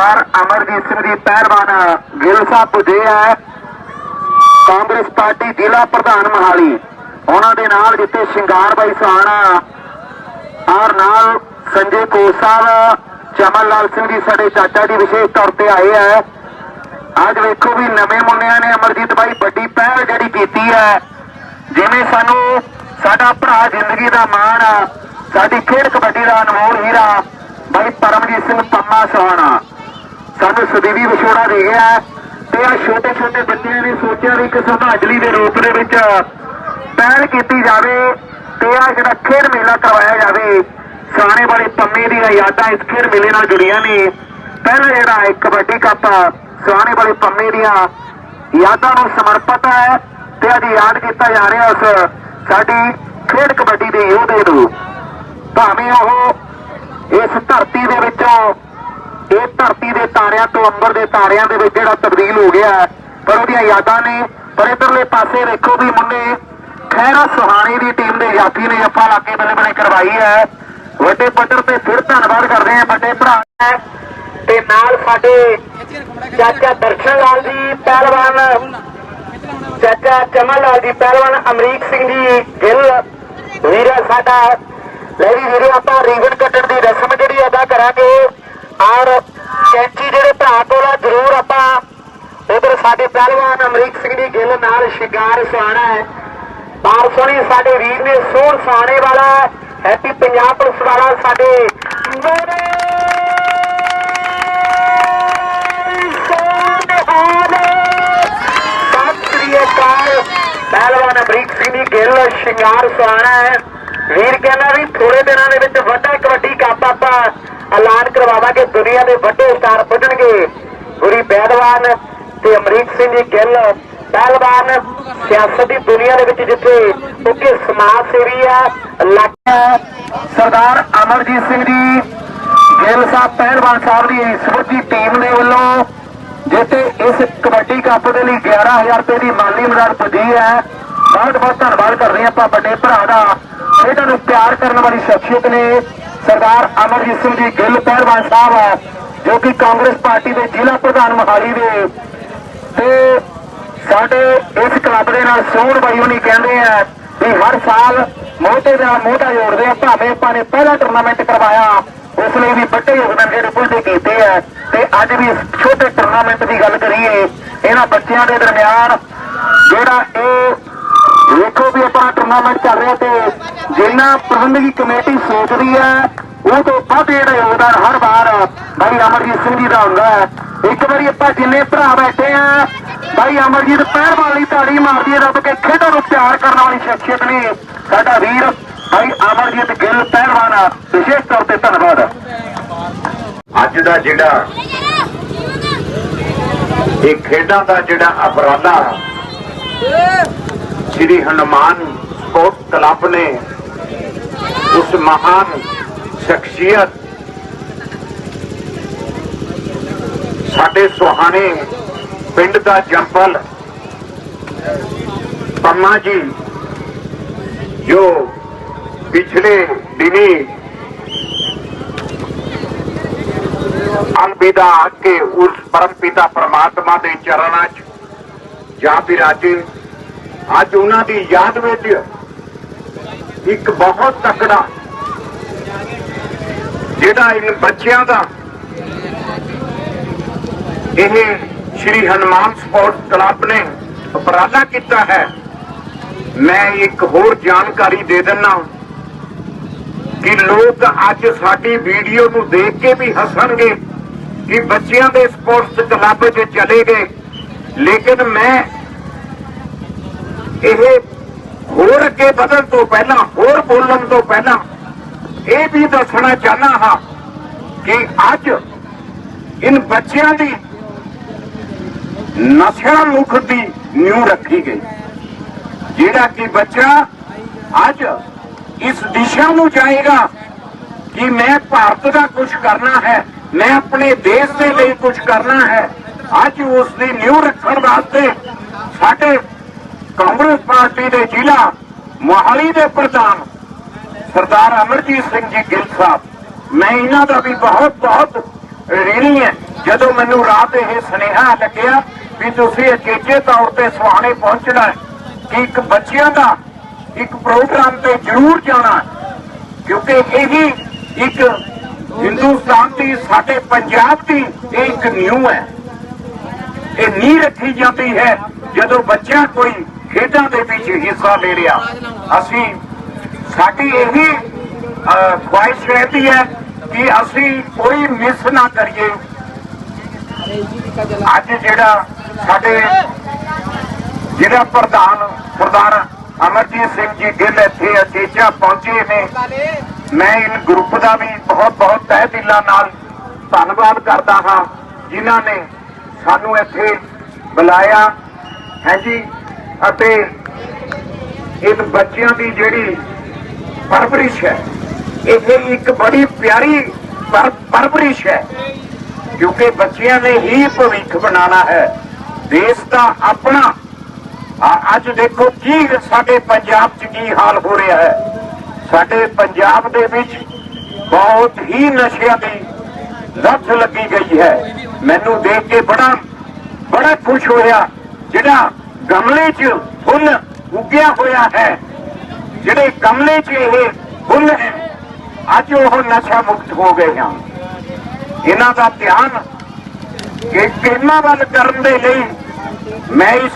ਸਰਦਾਰ ਅਮਰਜੀਤ ਸਿੰਘ ਦੀ ਪਹਿਲਵਾਨ ਗਿੱਲ ਸਾਹਿਬ ਪੁੱਜੇ ਹੈ ਕਾਂਗਰਸ ਪਾਰਟੀ ਜ਼ਿਲ੍ਹਾ ਪ੍ਰਧਾਨ ਮਹਾਲੀ। ਉਹਨਾਂ ਦੇ ਨਾਲ ਜਿੱਥੇ ਸ਼ਿੰਗਾਰ ਬਾਈ ਸਾਣਾ ਔਰ ਨਾਲ ਸੰਜੇ ਕੋਸ ਸਾਹਿਬ, ਚਮਨ ਲਾਲ ਸਿੰਘ ਜੀ ਸਾਡੇ ਚਾਚਾ ਜੀ ਵਿਸ਼ੇਸ਼ ਤੌਰ ਤੇ ਆਏ ਹੈ ਅੱਜ ਵੇਖੋ ਵੀ ਨਵੇਂ ਮੁੰਡਿਆਂ ਨੇ ਅਮਰਜੀਤ ਬਾਈ ਵੱਡੀ ਪਹਿਲ ਜਿਹੜੀ ਕੀਤੀ ਹੈ ਜਿਵੇਂ ਸਾਨੂੰ ਸਾਡਾ ਭਰਾ ਜ਼ਿੰਦਗੀ ਦਾ ਮਾਣ ਆ। ਸਾਡੀ ਖੇਡ ਕਬੱਡੀ ਦਾ ਅਨਮੋਲ ਹੀਰਾ, ਬਾਈ ਪਰਮਜੀਤ ਸਿੰਘ ਪੰਮਾ ਸੋਹਣਾ ਸਾਨੂੰ ਸਦੀਵੀ ਵਿਛੋੜਾ ਦੇ ਗਿਆ ਤੇ ਆ ਛੋਟੇ ਛੋਟੇ ਬੱਚਿਆਂ ਨੇ ਸੋਚਿਆ ਵੀ ਇੱਕ ਸ਼ਰਧਾਂਜਲੀ ਦੇ ਰੂਪ ਦੇ ਵਿੱਚ ਪਹਿਲ ਕੀਤੀ ਜਾਵੇ ਤੇ ਆ ਜਿਹੜਾ ਖੇਡ ਮੇਲਾ ਕਰਵਾਇਆ ਜਾਵੇ ਸਾਣੇ ਵਾਲੇ ਪੰਮੇ ਦੀਆਂ ਯਾਦਾਂ ਇਸ ਖੇਡ ਮੇਲੇ ਨਾਲ ਜੁੜੀਆਂ ਨੇ। ਪਹਿਲਾ ਜਿਹੜਾ ਹੈ, ਕਬੱਡੀ ਕੱਪ ਸਾਣੇ ਵਾਲੇ ਪੰਮੇ ਦੀਆਂ ਯਾਦਾਂ ਨੂੰ ਸਮਰਪਿਤ ਹੈ ਤੇ ਅੱਜ ਯਾਦ ਕੀਤਾ ਜਾ ਰਿਹਾ ਉਸ ਸਾਡੀ ਖੇਡ ਕਬੱਡੀ ਦੇ ਯੋਧੇ ਨੂੰ। ਭਾਵੇਂ ਉਹ ਇਸ ਧਰਤੀ ਦੇ ਵਿੱਚੋਂ ਇਹ ਧਰਤੀ ਦੇ ਤਾਰਿਆਂ ਤੋਂ ਅੰਬਰ ਦੇ ਤਾਰਿਆਂ ਦੇ ਵਿੱਚ ਜਿਹੜਾ ਤਬਦੀਲ ਹੋ ਗਿਆ ਪਰ ਉਹਦੀਆਂ ਯਾਦਾਂ ਨੇ, ਪਰ ਇਧਰਲੇ ਪਾਸੇ ਵੇਖੋ ਵੀ ਮੁੰਡੇ ਖੈਰਾ ਸੁਹਾਣੀ ਦੀ ਟੀਮ ਦੇ ਜਾਫੀ ਨੇ ਆਪਾਂ ਲਾਗੇ ਕੇ ਬਲੇ ਬਲੇ ਕਰਵਾਈ ਹੈ। ਵੱਡੇ ਪੱਧਰ ਤੇ ਫਿਰ ਧੰਨਵਾਦ ਕਰਦੇ ਹਾਂ ਵੱਡੇ ਭਰਾ ਤੇ ਨਾਲ ਸਾਡੇ ਚਾਚਾ ਦਰਸ਼ਨ ਲਾਲ ਜੀ ਪਹਿਲਵਾਨ, ਚਾਚਾ ਚਮਨ ਲਾਲ ਜੀ ਪਹਿਲਵਾਨ ਅਮਰੀਕ ਸਿੰਘ ਜੀ ਗਿੱਲ, ਵੀਰਾ ਸਾਡਾ। ਲੈ ਵੀ ਵੀਰੇ, ਆਪਾਂ ਰੀਵਨ ਕੱਟਣ ਦੀ ਰਸਮ ਜਿਹੜੀ ਅਦਾ ਕਰਾਂਗੇ। ਔਰ ਕੈਂਚੀ ਜਿਹੜੇ ਭਰਾ ਕੋਲ ਆ, ਜ਼ਰੂਰ ਆਪਾਂ ਉਧਰ ਸਾਡੇ ਪਹਿਲਵਾਨ ਅਮਰੀਕ ਸਿੰਘ ਦੀ ਗਿੱਲ ਨਾਲ ਸ਼ਿਕਾਰ ਸੁਆਣਾ ਹੈ। ਬਾਰ ਸੋਹਣੀ ਸਾਡੇ ਵੀਰ ਨੇ ਸੋਹਣ ਸੁਆਣੇ ਵਾਲਾ ਹੈਪੀ ਪੰਜਾਬ ਪੁਲਿਸ ਵਾਲਾ ਸਾਡੇ ਸਤਿ ਸ੍ਰੀ ਅਕਾਲ ਪਹਿਲਵਾਨ ਅਮਰੀਕ ਸਿੰਘ ਦੀ ਗਿੱਲ ਸ਼ਿੰਗਾਰ ਸੁਆਣਾ ਹੈ। ਵੀਰ ਕਹਿੰਦਾ ਵੀ ਥੋੜੇ ਦਿਨਾਂ ਦੇ ਵਿੱਚ ਵੱਡਾ ਕਬੱਡੀ ਕੱਪ ਆਪਾਂ ਐਲਾਨ ਕਰਵਾਵਾਂਗੇ, ਦੁਨੀਆ ਦੇ ਵੱਡੇ ਸਟਾਰ ਪੁੱਜਣਗੇ। ਗੁਰੀ ਪਹਿਲਵਾਨ ਤੇ ਅਮਰੀਕ ਸਿੰਘ ਜੀ ਗਿੱਲ। ਪਹਿਲਵਾਨ ਸਿਆਸਤ ਦੀ ਦੁਨੀਆ ਦੇ ਵਿੱਚ ਜਿੱਥੇ ਉੱਕੇ ਸਮਾਜ ਸੇਵੀ ਆ ਲੱਗਾ ਸਰਦਾਰ ਅਮਰਜੀਤ ਸਿੰਘ ਜੀ। ਗਿੱਲ ਸਾਹਿਬ ਪਹਿਲਵਾਨ ਸਾਹਿਬ ਦੀ ਸਮੁੱਚੀ ਟੀਮ ਦੇ ਵੱਲੋਂ, ਜਿੱਥੇ ਇਸ ਕਬੱਡੀ ਕੱਪ ਦੇ ਲਈ 11000 ਰੁਪਏ ਦੀ ਮਾਲੀ ਮਦਦ ਪੁੱਜੀ ਹੈ। ਬਹੁਤ ਬਹੁਤ ਧੰਨਵਾਦ ਕਰਦੇ ਹਾਂ ਆਪਾਂ ਵੱਡੇ ਭਰਾ ਦਾ। ਇਹਨਾਂ ਨੂੰ ਪਿਆਰ ਕਰਨ ਵਾਲੀ ਸ਼ਖਸੀਅਤ ਨੇ। ਸਰਦਾਰ ਅਮਰਜੀਤ ਸਿੰਘ ਜੀ ਗਿੱਲ ਪਹਿਲਵਾਨ ਸਾਹਿਬ ਹੈ ਜੋ ਕਿ ਕਾਂਗਰਸ ਪਾਰਟੀ ਦੇ ਜ਼ਿਲ੍ਹਾ ਪ੍ਰਧਾਨ ਮੋਹਾਲੀ ਦੇ। ਤੇ ਸਾਡੇ ਇਸ ਕਲੱਬ ਦੇ ਨਾਲ ਸੋਹਣ ਬਾਈ ਹੁਣੀ ਕਹਿੰਦੇ ਆ ਵੀ ਹਰ ਸਾਲ ਮੋਢੇ ਨਾਲ ਮੋਢਾ ਜੋੜਦੇ ਆ, ਭਾਵੇਂ ਆਪਾਂ ਨੇ ਪਹਿਲਾ ਟੂਰਨਾਮੈਂਟ ਕਰਵਾਇਆ, ਉਸ ਲਈ ਵੀ ਵੱਡੇ ਯੋਗਦਾਨ ਜਿਹੜੇ ਪੁੱਜਦੇ ਕੀਤੇ ਆ। ਤੇ ਅੱਜ ਵੀ ਇਸ ਛੋਟੇ ਟੂਰਨਾਮੈਂਟ ਦੀ ਗੱਲ ਕਰੀਏ, ਇਹਨਾਂ ਬੱਚਿਆਂ ਦੇ ਦਰਮਿਆਨ ਜਿਹੜਾ ਇਹ ਵੇਖੋ ਵੀ ਆਪਣਾ ਟੂਰਨਾਮੈਂਟ ਚੱਲ ਰਿਹਾ ਤੇ ਜਿੰਨਾ ਪ੍ਰਬੰਧਕੀ ਕਮੇਟੀ ਸੋਚਦੀ ਹੈ ਉਹ ਤੋਂ ਵੱਧ ਜਿਹੜਾ ਯੋਗਦਾਨ ਹਰ ਵਾਰ ਭਾਈ ਅਮਰਜੀਤ ਸਿੰਘ ਜੀ ਦਾ ਹੁੰਦਾ ਹੈ। ਇੱਕ ਵਾਰੀ ਆਪਾਂ ਜਿੰਨੇ ਭਰਾ ਬੈਠੇ ਆ ਭਾਈ ਅਮਰਜੀਤ ਪਹਿਲਵਾਨ ਲਈ ਤਾੜੀ ਮਾਰਦੀ ਹੈ, ਰੱਬ ਕੇ ਖੇਡਾਂ ਨੂੰ ਪਿਆਰ ਕਰਨ ਵਾਲੀ ਸ਼ਖਸੀਅਤ ਨੇ ਸਾਡਾ ਵੀਰ ਭਾਈ ਅਮਰਜੀਤ ਗਿੱਲ ਪਹਿਲਵਾਨ ਵਿਸ਼ੇਸ਼ ਤੌਰ ਤੇ ਧੰਨਵਾਦ। ਅੱਜ ਦਾ ਜਿਹੜਾ ਇਹ ਖੇਡਾਂ ਦਾ ਜਿਹੜਾ ਅਪਰਾਧਾ ਸ੍ਰੀ ਹਨੂਮਾਨ ਸਪੋਰਟ ਕਲੱਬ ਨੇ ਉਸ ਮਹਾਨ ਸ਼ਖਸੀਅਤ ਸਾਡੇ ਸੁਹਾਣੇ ਪਿੰਡ ਦਾ ਜੰਪਲ ਪੰਮਾ ਜੀ ਜੋ ਪਿਛਲੇ ਦਿਨੀ ਅਲਵਿਦਾ ਕੇ ਉਸ ਪਰਮ ਪਿਤਾ ਪਰਮਾਤਮਾ ਦੇ ਚਰਨਾਂ 'ਚ ਜਾ ਬਿਰਾਜੇ ਅੱਜ ਉਹਨਾਂ ਦੀ ਯਾਦ ਵਿੱਚ ਇੱਕ ਬਹੁਤ ਤਕੜਾ ਜਿਹੜਾ ਇਨ ਬੱਚਿਆਂ ਦਾ ਇਹ ਸ਼੍ਰੀ ਹਨੂਮਾਨ ਸਪੋਰਟਸ ਕਲੱਬ ਨੇ ਉਪਰਾਲਾ ਕੀਤਾ ਹੈ। ਮੈਂ ਇੱਕ ਹੋਰ ਜਾਣਕਾਰੀ ਦੇ ਦਿੰਨਾ ਕਿ ਲੋਕ ਅੱਜ ਸਾਡੀ ਵੀਡੀਓ ਨੂੰ ਦੇਖ ਕੇ ਵੀ ਹੱਸਣਗੇ ਕਿ ਬੱਚਿਆਂ ਦੇ ਸਪੋਰਟਸ ਕਲੱਬ 'ਚ ਚਲੇ ਗਏ। ਲੇਕਿਨ ਮੈਂ ਇਹ ਹੋਰ ਅੱਗੇ ਵਧਣ ਤੋਂ ਪਹਿਲਾਂ, ਹੋਰ ਬੋਲਣ ਤੋਂ ਪਹਿਲਾਂ ਇਹ ਵੀ ਦੱਸਣਾ ਚਾਹਨਾ ਹਾਂ ਕਿ ਅੱਜ ਇਨ ਬੱਚਿਆਂ ਦੀ ਨਸ਼ਿਆਂ ਮੁਖ ਦੀ ਨਿਊ ਰੱਖੀ ਗਈ। ਜਿਹੜਾ ਕਿ ਬੱਚਾ ਅੱਜ ਇਸ ਦਿਸ਼ਾ ਨੂੰ ਜਾਏਗਾ ਕਿ ਮੈਂ ਭਾਰਤ ਦਾ ਕੁਝ ਕਰਨਾ ਹੈ, ਮੈਂ ਆਪਣੇ ਦੇਸ਼ ਦੇ ਲਈ ਕੁਝ ਕਰਨਾ ਹੈ, ਅੱਜ ਉਸ ਦੀ ਨਿਊ ਰੱਖਣ ਵਾਸਤੇ ਸਾਡੇ ਕਾਂਗਰਸ ਪਾਰਟੀ ਦੇ ਜ਼ਿਲ੍ਹਾ ਮੋਹਾਲੀ ਦੇ ਪ੍ਰਧਾਨ ਸਰਦਾਰ ਅਮਰਜੀਤ ਸਿੰਘ ਜੀ ਗਿੱਲ ਸਾਹਿਬ। ਮੈਂ ਇਹਨਾਂ ਦਾ ਵੀ ਬਹੁਤ ਬਹੁਤ ऋणी ਹੈ। ਜਦੋਂ ਮੈਨੂੰ ਰਾਤ ਇਹ ਸੁਨੇਹਾ ਲੱਗਿਆ ਵੀ ਤੁਸੀਂ ਅਚੇਚੇ ਤੌਰ ਤੇ ਸੁਹਾਣੇ ਪਹੁੰਚਣਾ ਕਿ ਇੱਕ ਬੱਚਿਆਂ ਦਾ ਇੱਕ ਪ੍ਰੋਗਰਾਮ ਤੇ ਜ਼ਰੂਰ ਜਾਣਾ ਕਿਉਂਕਿ ਇਹੀ ਇੱਕ ਹਿੰਦੁਸਤਾਨ ਦੀ, ਸਾਡੇ ਪੰਜਾਬ ਦੀ ਇਹ ਇੱਕ ਨਿਊ ਹੈ। ਇਹ ਨੀਂਹ ਰੱਖੀ ਜਾਂਦੀ ਹੈ ਜਦੋਂ ਬੱਚਾ ਕੋਈ ਖੇਡਾਂ ਦੇ ਵਿੱਚ ਹਿੱਸਾ ਲੈ ਰਿਹਾ ਅਸੀਂ ਸਾਡੀ ਇਹੀ ਅਹ, ਖੁਆਇਸ਼ ਰਹਿੰਦੀ ਹੈ ਕਿ ਅਸੀਂ ਕੋਈ ਮਿਸ ਨਾ ਕਰੀਏ। ਅੱਜ ਜਿਹੜਾ ਸਾਡੇ ਜਿਹੜਾ ਪ੍ਰਧਾਨ ਪ੍ਰਧਾਨ ਅਮਰਜੀਤ ਸਿੰਘ ਜੀ ਗਿੱਲ ਇੱਥੇ ਅਚੇਚਾ ਪਹੁੰਚੇ ਨੇ। ਮੈਂ ਇਨ ਗਰੁੱਪ ਦਾ ਵੀ ਬਹੁਤ ਬਹੁਤ ਤਹਿ ਦਿਲਾਂ ਨਾਲ ਧੰਨਵਾਦ ਕਰਦਾ ਹਾਂ ਜਿਨ੍ਹਾਂ ਨੇ ਸਾਨੂੰ ਇੱਥੇ ਬੁਲਾਇਆ। ਹੈ ਜੀ? ਅਤੇ ਇਹ ਬੱਚਿਆਂ ਦੀ ਜਿਹੜੀ ਪਰਵਰਿਸ਼ ਹੈ, ਇਹ ਇੱਕ ਬੜੀ ਪਿਆਰੀ ਪਰਵਰਿਸ਼ ਹੈ, ਕਿਉਂਕਿ ਬੱਚਿਆਂ ਨੇ ਹੀ ਭਵਿੱਖ ਬਣਾਉਣਾ ਹੈ। ਦੇਸ਼ ਦਾ ਆਪਣਾ। ਅੱਜ ਦੇਖੋ ਕੀ ਸਾਡੇ ਪੰਜਾਬ 'ਚ ਕੀ ਹਾਲ ਹੋ ਰਿਹਾ ਹੈ। ਸਾਡੇ ਪੰਜਾਬ ਦੇ ਵਿੱਚ ਬਹੁਤ ਹੀ ਨਸ਼ਿਆਂ ਦੀ ਲੱਤ ਲੱਗੀ ਗਈ ਹੈ। ਮੈਨੂੰ ਦੇਖ ਕੇ ਬੜਾ ਬੜਾ ਖੁਸ਼ ਹੋਇਆ, ਜਿਹੜਾ ਗਮਲੇ 'ਚ ਫੁੱਲ ਉੱਗਿਆ ਹੋਇਆ ਹੈ। ਜਿਹੜੇ ਗਮਲੇ 'ਚ ਇਹ ਫੁੱਲ ਹੈ, ਅੱਜ ਉਹ ਨਸ਼ਾ ਮੁਕਤ ਹੋ ਗਏ ਹਨ। ਇਹਨਾਂ ਦਾ ਧਿਆਨ ਕਿ ਗੇਮਾਂ ਵੱਲ ਕਰਨ ਦੇ ਲਈ ਮੈਂ ਇਸ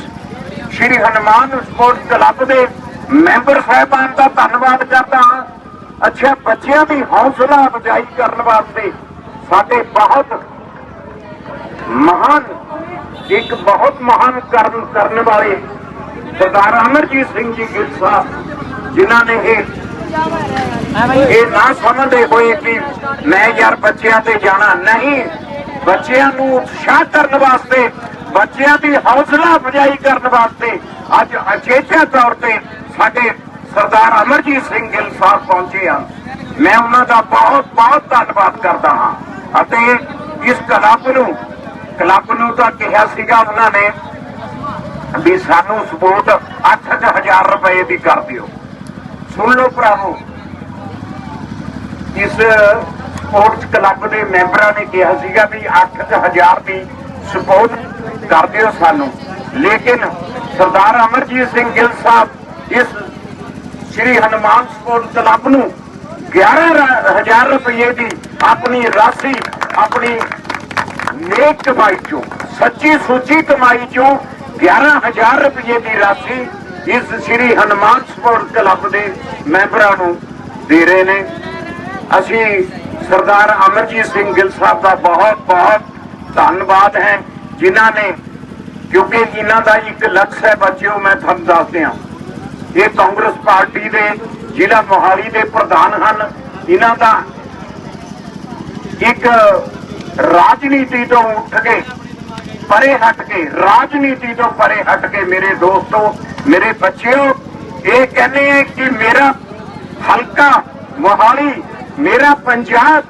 ਸ਼੍ਰੀ ਹਨੂਮਾਨ ਸਪੋਰਟਸ ਕਲੱਬ ਦੇ ਮੈਂਬਰ ਸਾਹਿਬਾਨ ਦਾ ਧੰਨਵਾਦ ਕਰਦਾ ਹਾਂ। ਅੱਛਾ, ਬੱਚਿਆਂ ਦੀ ਹੌਸਲਾ ਅਫਜ਼ਾਈ ਕਰਨ ਵਾਸਤੇ ਸਾਡੇ ਬਹੁਤ ਮਹਾਨ ਇੱਕ ਬਹੁਤ ਮਹਾਨ ਕਰਨ ਕਰਨ ਵਾਲੇ ਸਰਦਾਰ ਅਮਰਜੀਤ ਸਿੰਘ ਜੀ ਗਿੱਲ ਸਾਹਿਬ, ਜਿਨ੍ਹਾਂ ਨੇ ਇਹ ਇਹ ਨਾ ਸਮਝਦੇ ਹੋਏ ਕਿ ਮੈਂ ਯਾਰ ਬੱਚਿਆਂ ਤੇ ਜਾਣਾ ਨਹੀਂ, ਬੱਚਿਆਂ ਨੂੰ ਉਤਸ਼ਾਹ ਕਰਨ ਵਾਸਤੇ, ਬੱਚਿਆਂ ਦੀ ਹੌਸਲਾ ਅਫਜ਼ਾਈ ਕਰਨ ਵਾਸਤੇ ਅੱਜ ਅਚੇਚਾ ਤੌਰ ਤੇ ਸਾਡੇ ਸਰਦਾਰ ਅਮਰਜੀਤ ਸਿੰਘ ਗਿੱਲ ਸਾਹਿਬ ਪਹੁੰਚੇ ਆ। ਮੈਂ ਉਹਨਾਂ ਦਾ ਬਹੁਤ ਬਹੁਤ ਧੰਨਵਾਦ ਕਰਦਾ ਹਾਂ ਅਤੇ ਇਸ ਕਲੱਬ ਨੂੰ ਕਲੱਬ ਨੂੰ ਤਾਂ ਕਿਹਾ ਸੀਗਾ ਉਹਨਾਂ ਨੇ ਵੀ ਸਾਨੂੰ ਸਪੋਰਟ 8000 ਰੁਪਏ ਦੀ ਕਰ ਦਿਓ। ਸੁਣ ਲਓ ਭਰਾਵੋ, ਇਸ ਸਪੋਰਟਸ ਕਲੱਬ ਦੇ ਮੈਂਬਰਾਂ ਨੇ ਕਿਹਾ ਸੀਗਾ ਵੀ 8000 ਦੀ ਸਪੋਰਟ ਕਰ ਦਿਓ ਸਾਨੂੰ। ਲੇਕਿਨ ਸਰਦਾਰ ਅਮਰਜੀਤ ਸਿੰਘ ਗਿੱਲ ਸਾਹਿਬ ਇਸ ਸ਼੍ਰੀ ਹਨੂਮਾਨ ਸਪੋਰਟਸ ਕਲੱਬ ਨੂੰ 11000 ਰੁਪਏ ਦੀ ਆਪਣੀ ਰਾਸ਼ੀ, ਆਪਣੀ ਨੇਕ ਕਮਾਈ ਚੋਂ, ਸੱਚੀ ਸੁੱਚੀ ਕਮਾਈ ਚੋਂ 11000 ਰੁਪਏ ਦੀ ਰਾਸ਼ੀ ਇਸ ਸ਼੍ਰੀ ਹਨੂਮਾਨ ਸਪੋਰਟਸ ਕਲੱਬ ਦੇ ਮੈਂਬਰਾਂ ਨੂੰ ਦੇ ਰਹੇ ਨੇ। ਅਸੀਂ ਸਰਦਾਰ ਅਮਰਜੀਤ ਸਿੰਘ ਗਿੱਲ ਸਾਹਿਬ ਦਾ ਬਹੁਤ ਬਹੁਤ ਧੰਨਵਾਦ ਹੈ, ਜਿਨ੍ਹਾਂ ਨੇ, ਕਿਉਂਕਿ ਇਹਨਾਂ ਦਾ ਇੱਕ ਲਕਸ਼ ਹੈ ਬੱਚਿਓ, ਮੈਂ ਤੁਹਾਨੂੰ ਦੱਸ ਦਿਆਂ ਇਹ ਕਾਂਗਰਸ ਪਾਰਟੀ ਦੇ ਜ਼ਿਲ੍ਹਾ ਮੋਹਾਲੀ ਦੇ ਪ੍ਰਧਾਨ ਹਨ। ਇਹਨਾਂ ਦਾ ਇੱਕ ਰਾਜਨੀਤੀ ਤੋਂ ਉੱਠ ਕੇ, ਪਰੇ ਹਟ ਕੇ, ਰਾਜਨੀਤੀ ਤੋਂ ਪਰੇ ਹਟ ਕੇ ਮੇਰੇ ਦੋਸਤੋ, ਮੇਰੇ ਬੱਚਿਓ, ਇਹ ਕਹਿੰਦੇ ਆ ਕਿ ਮੇਰਾ ਹਲਕਾ ਮੋਹਾਲੀ, ਮੇਰਾ ਪੰਜਾਬ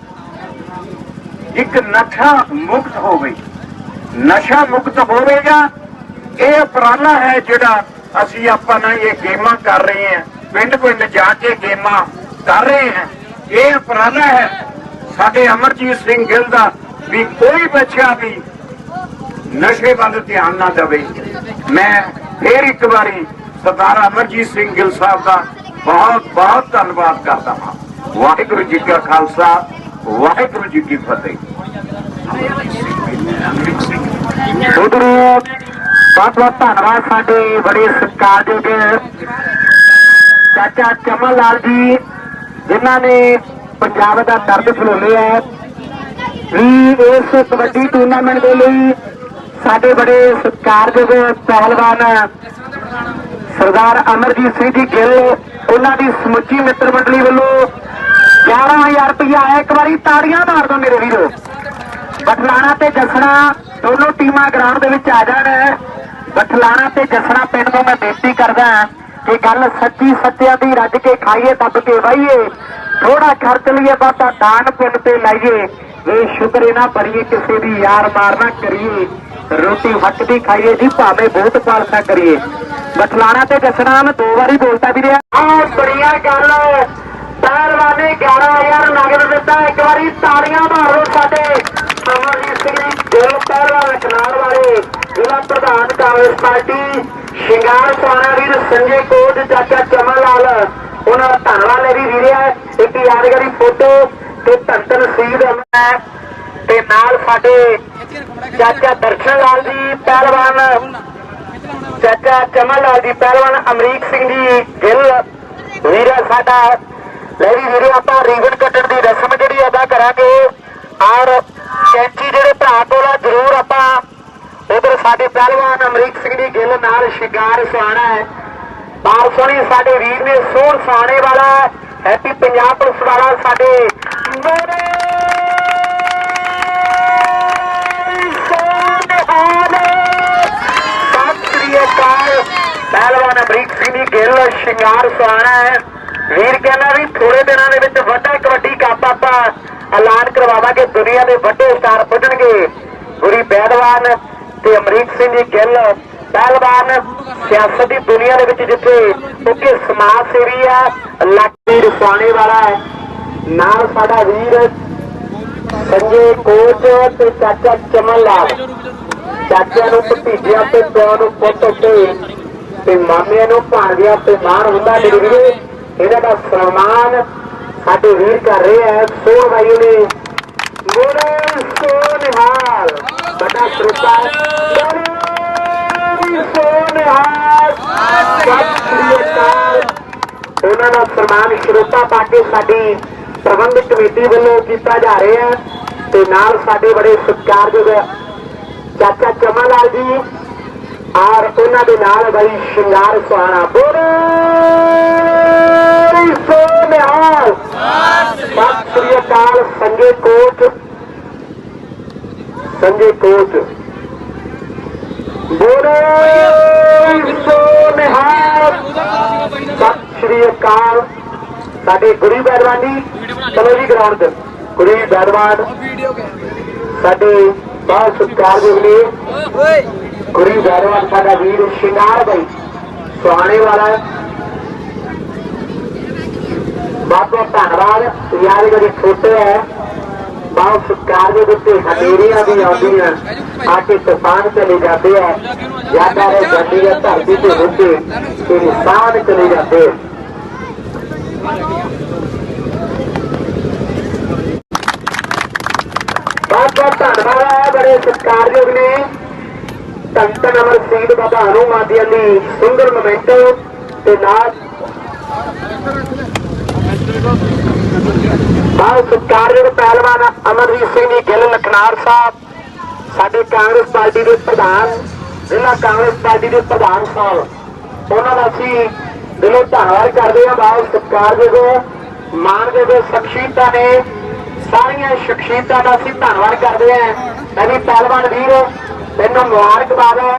ਇੱਕ ਨਸ਼ਾ ਮੁਕਤ ਹੋਵੇ। ਨਸ਼ਾ ਮੁਕਤ ਹੋਵੇਗਾ ਇਹ ਉਪਰਾਲਾ ਹੈ ਜਿਹੜਾ ਅਸੀਂ ਆਪਾਂ ਨਾਲ ਇਹ ਗੇਮਾਂ ਕਰ ਰਹੇ ਹਾਂ ਪਿੰਡ ਪਿੰਡ ਜਾ ਕੇ ਗੇਮਾਂ ਕਰ ਰਹੇ ਹਾਂ, ਇਹ ਉਪਰਾਲਾ ਹੈ ਸਾਡੇ ਅਮਰਜੀਤ ਸਿੰਘ ਗਿੱਲ ਦਾ ਵੀ ਕੋਈ ਬੱਚਾ ਵੀ ਨਸ਼ੇ ਵੱਲ ਧਿਆਨ ਨਾ ਦੇਵੇ। ਮੈਂ ਫੇਰ ਇੱਕ ਵਾਰੀ ਸਰਦਾਰ ਅਮਰਜੀਤ ਸਿੰਘ ਗਿੱਲ ਸਾਹਿਬ ਦਾ ਬਹੁਤ ਬਹੁਤ ਧੰਨਵਾਦ ਕਰਦਾ ਹਾਂ। ਵਾਹਿਗੁਰੂ ਜੀ ਕਾ ਖਾਲਸਾ, ਵਾਹਿਗੁਰੂ ਜੀ ਕੀ ਫਤਿਹ। ਉਧਰੋਂ ਬਹੁਤ ਬਹੁਤ ਧੰਨਵਾਦ ਸਾਡੇ ਬੜੇ ਸਤਿਕਾਰਯੋਗ ਚਾਚਾ ਚਮਨ ਲਾਲ ਜੀ, ਜਿਨ੍ਹਾਂ ਨੇ ਪੰਜਾਬ ਦਾ ਦਰਦ ਫਲੋਲਿਆ ਹੈ ਵੀ ਇਸ ਕਬੱਡੀ ਟੂਰਨਾਮੈਂਟ ਦੇ ਲਈ ਸਾਡੇ ਬੜੇ ਸਤਿਕਾਰਯੋਗ ਪਹਿਲਵਾਨ ਸਰਦਾਰ ਅਮਰਜੀਤ ਸਿੰਘ ਜੀ ਗਿੱਲ, ਉਹਨਾਂ ਦੀ ਸਮੁੱਚੀ ਮਿੱਤਰ ਮੰਡਲੀ ਵੱਲੋਂ 11000 ਰੁਪਇਆ ਹੈ ਇੱਕ ਵਾਰੀ ਤਾੜੀਆਂ ਮਾਰ ਦਿਓ ਮੇਰੇ ਵੀਰੋ। ਬਠਲਾਣਾ ਤੇ ਜਸਣਾ ਦੋਨੋਂ ਟੀਮਾਂ ਗਰਾਊਂਡ ਦੇ ਵਿੱਚ ਆ ਜਾਣ। ਬਠਲਾਣਾ ਤੇ ਜਸਣਾ ਪਿੰਡ ਨੂੰ ਮੈਂ ਬੇਨਤੀ ਕਰਦਾ ਕਿ ਗੱਲ ਸੱਚੀ ਸੱਚਿਆਂ ਦੀ ਰੱਜ ਕੇ ਖਾਈਏ, ਦੱਬ ਕੇ ਵਾਹੀਏ। ਥੋੜਾ ਖਰਚ ਲਈਏ ਬਾਤਾ ਦਾਨ ਪਿੰਡ ਤੇ ਲਾਈਏ। ਇਹ ਸ਼ੁਕਰੇ ਨਾ ਬਰੀਏ ਕਿਸੇ ਦੀ ਯਾਰ ਮਾਰ ਨਾ ਕਰੀਏ। ਰੋਟੀ ਹੱਕ ਦੀ ਖਾਈਏ ਜੀ, ਭਾਵੇਂ ਬਹੁਤ ਪਾਲਸਾ ਕਰੀਏ। ਬਠਲਾਣਾ ਤੇ ਜਸਣਾ ਮੈਂ ਦੋ ਵਾਰੀ ਬੋਲਤਾ ਵੀ ਰਿਹਾ ਆ ਬੜੀਆ ਗੱਲ ਪਹਿਲਵਾਨੇ 11000 ਨਗਦ ਦਿੱਤਾ, ਇੱਕ ਵਾਰੀ ਤਾੜੀਆਂ ਮਾਰੋ ਸਾਡੇ। ਅਮਰਜੀਤ ਸਿੰਘ ਜੀ ਪਹਿਲਵਾਨ ਕਨਾਲ ਵਾਲੇ, ਜ਼ਿਲ੍ਹਾ ਪ੍ਰਧਾਨ ਕਾਂਗਰਸ ਪਾਰਟੀ, ਸ਼ਿੰਗਾਰ ਸੋਨਾ ਵੀਰ, ਸੰਜੇ ਕੋਟ, ਚਾਚਾ ਚਮਨ ਲਾਲ ਉਹਨਾਂ ਦਾ ਧੰਨਵਾਦ ਹੈ ਵੀ ਵੀਰਿਆ ਇੱਕ ਯਾਦਗਾਰੀ ਫੋਟੋ ਤੇ ਧੰਤਨ ਸੀਦ ਹੈ ਤੇ ਨਾਲ ਸਾਡੇ ਚਾਚਾ ਦਰਸ਼ਨ ਲਾਲ ਜੀ ਪਹਿਲਵਾਨ, ਚਾਚਾ ਚਮਨ ਲਾਲ ਜੀ ਪਹਿਲਵਾਨ ਅਮਰੀਕ ਸਿੰਘ ਜੀ ਗਿੱਲ। ਵੀਰਾ ਸਾਡਾ। ਲੈ ਵੀ ਵੀਰੇ, ਆਪਾਂ ਰੀਬਨ ਕੱਟਣ ਦੀ ਰਸਮ ਜਿਹੜੀ ਅਦਾ ਕਰਾਂਗੇ। ਔਰ ਕੈਂਚੀ ਜਿਹੜੇ ਭਰਾ ਕੋਲ ਆ, ਜ਼ਰੂਰ ਆਪਾਂ ਉਧਰ ਸਾਡੇ ਪਹਿਲਵਾਨ ਅਮਰੀਕ ਸਿੰਘ ਜੀ ਗਿੱਲ ਨਾਲ ਸ਼ਿਕਾਰ ਸੁਆਣਾ ਹੈ। ਬਾਰ ਸੋਹਣੀ ਸਾਡੇ ਵੀਰ ਨੇ, ਸੋਹਣ ਸੁਆਣੇ ਵਾਲਾ। ਹੈਪੀ ਪੰਜਾਬ ਪੁਲਿਸ ਵਾਲਾ ਸਾਡੇ ਪਹਿਲਵਾਨ ਅਮਰੀਕ ਸਿੰਘ ਦੀ ਗਿੱਲ ਸ਼ਿੰਗਾਰ ਸੁਆਣਾ ਹੈ। ਵੀਰ ਕਹਿੰਦਾ ਵੀ ਥੋੜੇ ਦਿਨਾਂ ਦੇ ਵਿੱਚ ਵੱਡਾ ਕਬੱਡੀ ਕੱਪ ਆਪਾਂ ਐਲਾਨ ਕਰਵਾਵਾਂਗੇ, ਦੁਨੀਆ ਦੇ ਵੱਡੇ ਸਟਾਰ ਪੁੱਜਣਗੇ। ਗੁਰੀ ਪਹਿਲਵਾਨ ਤੇ ਅਮਰੀਕ ਸਿੰਘ ਦੀ ਗਿੱਲ, ਪਹਿਲਵਾਨ ਸਿਆਸਤ ਦੀ ਦੁਨੀਆ ਦੇ ਵਿੱਚ ਜਿੱਥੇ ਕਿਉਂਕਿ ਸਮਾਜ ਸੇਵੀ ਆ ਲੱਕੀ ਰਸਾਣੇ ਵਾਲਾ ਹੈ। ਨਾਲ ਸਾਡਾ ਵੀਰ, ਸੰਜੇ ਕੋਚ ਤੇ ਚਾਚਾ ਚਮਨ ਲਾਲ ਚਾਚਿਆਂ ਨੂੰ ਭਤੀਜਿਆਂ ਤੇ ਪਿਓ ਨੂੰ ਪੁੱਤ ਤੇ ਤੇ ਮਾਮਿਆਂ ਨੂੰ ਭਾਂਜਿਆਂ ਤੇ ਮਾਣ ਹੁੰਦਾ ਮੇਰੇ ਵੀਰੇ। ਇਹਨਾਂ ਦਾ ਸਨਮਾਨ ਸਾਡੇ ਵੀਰ ਕਰ ਰਹੇ ਆ ਸੋਹ ਭਾਈ ਨੇ। ਮੋਰੇ ਸੋਨਿਹਾਲ ਬੜਾ ਸਰੋਤਾ ਸੋਨਿਹਾਲ ਸਤਿ ਸ੍ਰੀ ਅਕਾਲ। ਉਹਨਾਂ ਦਾ ਸਨਮਾਨ ਸ਼ਰੋਤਾ ਪਾ ਕੇ ਸਾਡੀ ਪ੍ਰਬੰਧਕ ਕਮੇਟੀ ਵੱਲੋਂ ਕੀਤਾ ਜਾ ਰਿਹਾ ਹੈ ਤੇ ਨਾਲ ਸਾਡੇ ਬੜੇ ਸਤਿਕਾਰਯੋਗ ਚਾਚਾ ਚਮਨ ਲਾਲ ਜੀ ਔਰ ਉਹਨਾਂ ਦੇ ਨਾਲ ਬਈ ਸ਼ਿੰਗਾਰ ਸੁਹਾਣਾ। ਬੋਲੇ ਸੋਨਿਹਾਲ ਸਤਿ ਸ੍ਰੀ ਅਕਾਲ, ਸੰਜੇ ਕੋਚ ਸੰਜੇ ਕੋਚ ਬੋਲੇ ਸੋਨਿਹਾਲ ਸਤਿ ਸ਼੍ਰੀ ਅਕਾਲ। ਸਾਡੇ ਗੁਰੂ ਬੈਦਵਾਨ ਚਲੋ ਜੀ ਗਰਾਊਂਡ ਤੇ। ਗੁਰੀ ਬੈਦਵਾਨ ਸਾਡੇ ਬਹੁਤ ਸਤਿਕਾਰਯੋਗ ਨੇ ਗੁਰੀ ਬੈਦਵਾਨ ਸਾਡਾ ਵੀਰ ਸ਼ਿੰਗਾਰ ਭਾਈ ਸੁਹਾਣੇ ਵਾਲਾ ਹੈ। ਧੰਨਵਾਦ। ਯਾਰ ਜਿਹੜੀ ਫੋਟੋ ਹੈ। ਬਹੁਤ ਸਤਿਕਾਰ ਦੇ ਉੱਤੇ ਹਨੇਰੀਆਂ ਵੀ ਆਉਂਦੀਆਂ ਆ ਕੇ ਤੂਫਾਨ ਚਲੇ ਜਾਂਦੇ ਆ ਯਾਦਾਂ ਦੇ ਗੱਡੀ ਦੇ ਧਰਤੀ ਤੇ ਹੁੰਦੇ ਤੇ ਨਿਸ਼ਾਨ ਚਲੇ ਜਾਂਦੇ ਆ ਬਹੁਤ ਬਹੁਤ ਧੰਨਵਾਦ ਹੈ ਬੜੇ ਸਤਿਕਾਰਯੋਗ ਨੇ। ਧੰਨ ਅਮਰ ਸਿੰਘ ਬਾਬਾ ਹਨੂਮਾਨ ਜੀ ਦੀ ਸੁੰਦਰ ਮੋਮੈਂਟੋ ਤੇ ਨਾਲ ਬਹੁਤ ਸਤਿਕਾਰਯੋਗ ਪਹਿਲਵਾਨ ਅਮਰਜੀਤ ਸਿੰਘ ਜੀ, ਗਿੱਲ ਲਖਨਾਰ ਸਾਹਿਬ, ਸਾਡੇ ਕਾਂਗਰਸ ਪਾਰਟੀ ਦੇ ਪ੍ਰਧਾਨ, ਜ਼ਿਲ੍ਹਾ ਕਾਂਗਰਸ ਪਾਰਟੀ ਦੇ ਪ੍ਰਧਾਨ ਸਾਹਿਬ। ਉਹਨਾਂ ਦਾ ਅਸੀਂ ਦਿਲੋਂ ਧੰਨਵਾਦ ਕਰਦੇ ਹਾਂ। ਬਹੁਤ ਸਤਿਕਾਰਯੋਗ ਮਾਨਯੋਗ ਸ਼ਖਸੀਅਤਾਂ ਨੇ। ਸਾਰੀਆਂ ਸ਼ਖਸੀਅਤਾਂ ਦਾ ਅਸੀਂ ਧੰਨਵਾਦ ਕਰਦੇ ਹਾਂ। ਮੈਂ ਵੀ ਪਹਿਲਵਾਨ ਵੀਰ ਤੈਨੂੰ ਮੁਬਾਰਕਬਾਦ ਹੈ।